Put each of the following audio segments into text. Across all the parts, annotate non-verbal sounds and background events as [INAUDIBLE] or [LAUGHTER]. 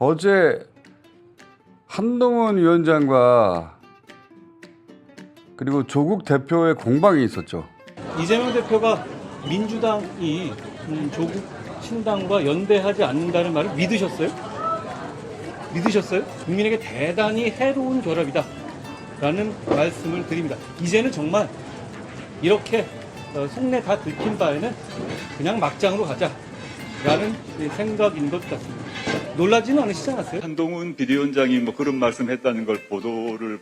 어제 한동훈 위원장과 그리고 조국 대표의 공방이 있었죠. 이재명 대표가 민주당이 음, 조국 신당과 연대하지 않는다는 말을 믿으셨어요? 믿으셨어요? 국민에게 대단히 해로운 결합이다. 라는 말씀을 드립니다. 이제는 정말 이렇게 어, 속내 다 들킨 바에는 그냥 막장으로 가자. 라는 생각인 것 같습니다. 놀라지는 않으시지 않았어요? 한동훈 비대위원장이 뭐 그런 말씀했다는 걸 보도를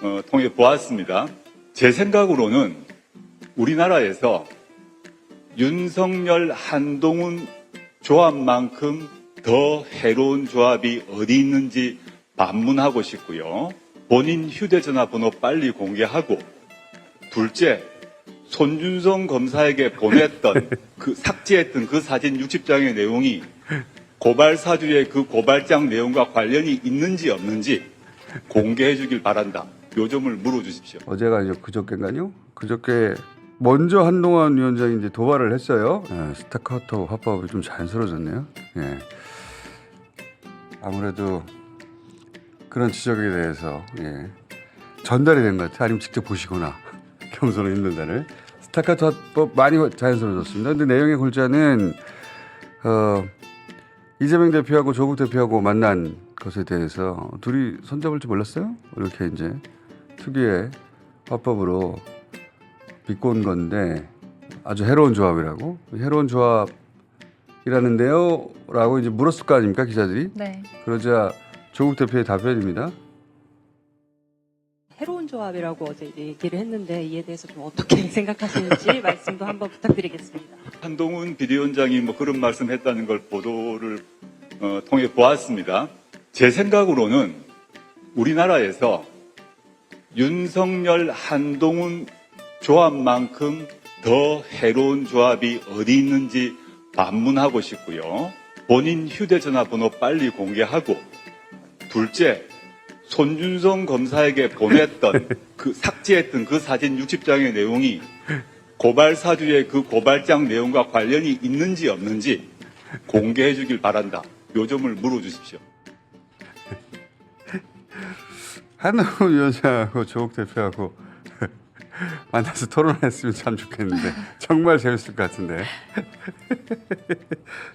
어, 통해 보았습니다. 제 생각으로는 우리나라에서 윤석열 한동훈 조합만큼 더 해로운 조합이 어디 있는지 반문하고 싶고요. 본인 휴대전화 번호 빨리 공개하고 둘째 손준성 검사에게 보냈던 [LAUGHS] 그 삭제했던 그 사진 60장의 내용이 고발 사주의 그 고발장 내용과 관련이 있는지 없는지 공개해 주길 바란다. 요 점을 물어 주십시오. 어제가 이제 그저께인가요? 그저께 먼저 한동훈 위원장이 이제 도발을 했어요. 예, 스타카토 화법이 좀 자연스러워졌네요. 예. 아무래도 그런 지적에 대해서 예. 전달이 된 것 같아요. 아니면 직접 보시거나 [LAUGHS] 겸손을 읽는다를 스타카토 화법 많이 자연스러워졌습니다. 근데 내용의 골자는 어, 이재명 대표하고 조국 대표하고 만난 것에 대해서 둘이 손잡을 줄 몰랐어요? 이렇게 이제 특유의 화법으로 비꼰 건데 아주 해로운 조합이라고 해로운 조합이라는데요? 라고 이제 물었을 거 아닙니까 기자들이 네. 그러자 조국 대표의 답변입니다 해로운 조합이라고 어제 얘기를 했는데 이에 대해서 좀 어떻게 [LAUGHS] 생각하시는지 말씀도 한번 부탁드리겠습니다. 한동훈 비대위원장이 뭐 그런 말씀했다는 걸 보도를 어, 통해 보았습니다. 제 생각으로는 우리나라에서 윤석열 한동훈 조합만큼 더 해로운 조합이 어디 있는지 반문하고 싶고요. 본인 휴대전화 번호 빨리 공개하고 둘째 손준성 검사에게 보냈던 [LAUGHS] 그 삭제했던 그 사진 60장의 내용이 고발 사주의 그 고발장 내용과 관련이 있는지 없는지 공개해 주길 바란다. 요 점을 물어 주십시오. [LAUGHS] 한동훈 위원장하고 조국 대표하고 [LAUGHS] 만나서 토론했으면 참 좋겠는데 정말 재밌을 것 같은데 [LAUGHS]